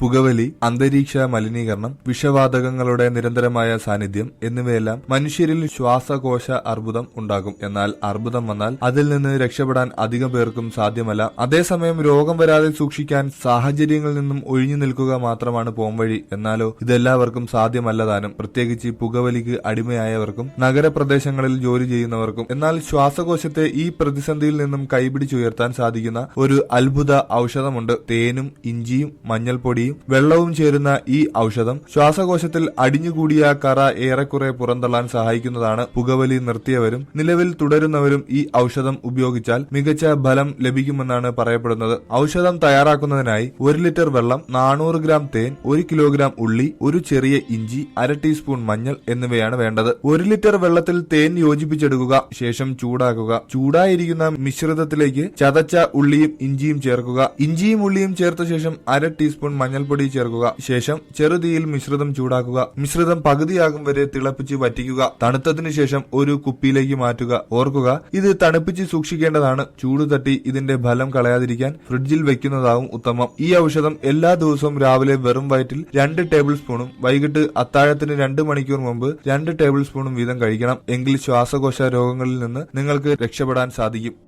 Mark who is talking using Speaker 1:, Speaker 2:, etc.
Speaker 1: പുകവലി അന്തരീക്ഷ മലിനീകരണം വിഷവാതകങ്ങളുടെ നിരന്തരമായ സാന്നിധ്യം എന്നിവയെല്ലാം മനുഷ്യരിൽ ശ്വാസകോശ അർബുദം ഉണ്ടാകും. എന്നാൽ അർബുദം വന്നാൽ അതിൽ നിന്ന് രക്ഷപ്പെടാൻ അധികം പേർക്കും സാധ്യമല്ല. അതേസമയം രോഗം വരാതെ സൂക്ഷിക്കാൻ സാഹചര്യങ്ങളിൽ നിന്നും ഒഴിഞ്ഞു നിൽക്കുക മാത്രമാണ് പോംവഴി എന്നാലോ ഇതെല്ലാവർക്കും സാധ്യമല്ലതാനും പ്രത്യേകിച്ച് പുകവലിക്ക് അടിമയായവർക്കും നഗരപ്രദേശങ്ങളിൽ ജോലി ചെയ്യുന്നവർക്കും. എന്നാൽ ശ്വാസകോശത്തെ ഈ പ്രതിസന്ധിയിൽ നിന്നും കൈപിടിച്ചുയർത്താൻ സാധിക്കുന്ന ഒരു അത്ഭുത ഔഷധമുണ്ട്. തേനും ഇഞ്ചിയും മഞ്ഞൾപ്പൊടിയും വെള്ളവും ചേരുന്ന ഈ ഔഷധം ശ്വാസകോശത്തിൽ അടിഞ്ഞുകൂടിയ കറ ഏറെക്കുറെ പുറന്തള്ളാൻ സഹായിക്കുന്നതാണ്. പുകവലി നിർത്തിയവരും നിലവിൽ തുടരുന്നവരും ഈ ഔഷധം ഉപയോഗിച്ചാൽ മികച്ച ഫലം ലഭിക്കുമെന്നാണ് പറയപ്പെടുന്നത്. ഔഷധം തയ്യാറാക്കുന്നതിനായി ഒരു ലിറ്റർ വെള്ളം നാനൂറ് ഗ്രാം തേൻ ഒരു കിലോഗ്രാം ഉള്ളി ഒരു ചെറിയ ഇഞ്ചി അര ടീസ്പൂൺ മഞ്ഞൾ എന്നിവയാണ് വേണ്ടത്. ഒരു ലിറ്റർ വെള്ളത്തിൽ തേൻ യോജിപ്പിച്ചെടുക്കുക ശേഷം ചൂടാക്കുക. ചൂടായിരിക്കുന്ന മിശ്രിതത്തിലേക്ക് ചതച്ച ഉള്ളിയും ഇഞ്ചിയും ചേർക്കുക. ഇഞ്ചിയും ഉള്ളിയും ചേർത്ത ശേഷം അര ടീസ്പൂൺ മഞ്ഞൾപ്പൊടി ചേർക്കുക. ശേഷം ചെറുതീയിൽ മിശ്രിതം ചൂടാക്കുക. മിശ്രിതം പകുതിയാകും വരെ തിളപ്പിച്ച് വറ്റിക്കുക. തണുത്തതിനു ശേഷം ഒരു കുപ്പിയിലേക്ക് മാറ്റുക. ഓർക്കുക ഇത് തണുപ്പിച്ച് സൂക്ഷിക്കേണ്ടതാണ്. ചൂട് തട്ടി ഇതിന്റെ ഫലം കളയാതിരിക്കാൻ ഫ്രിഡ്ജിൽ വെക്കുന്നതാവും ഉത്തമം. ഈ ഔഷധം എല്ലാ ദിവസവും രാവിലെ വെറും വയറ്റിൽ രണ്ട് ടേബിൾ സ്പൂണും വൈകിട്ട് അത്താഴത്തിന് രണ്ട് മണിക്കൂർ മുമ്പ് രണ്ട് ടേബിൾ സ്പൂണും വീതം കഴിക്കണം. എങ്കിൽ ശ്വാസകോശ രോഗങ്ങളിൽ നിന്ന് നിങ്ങൾക്ക് രക്ഷപ്പെടാൻ സാധിക്കും.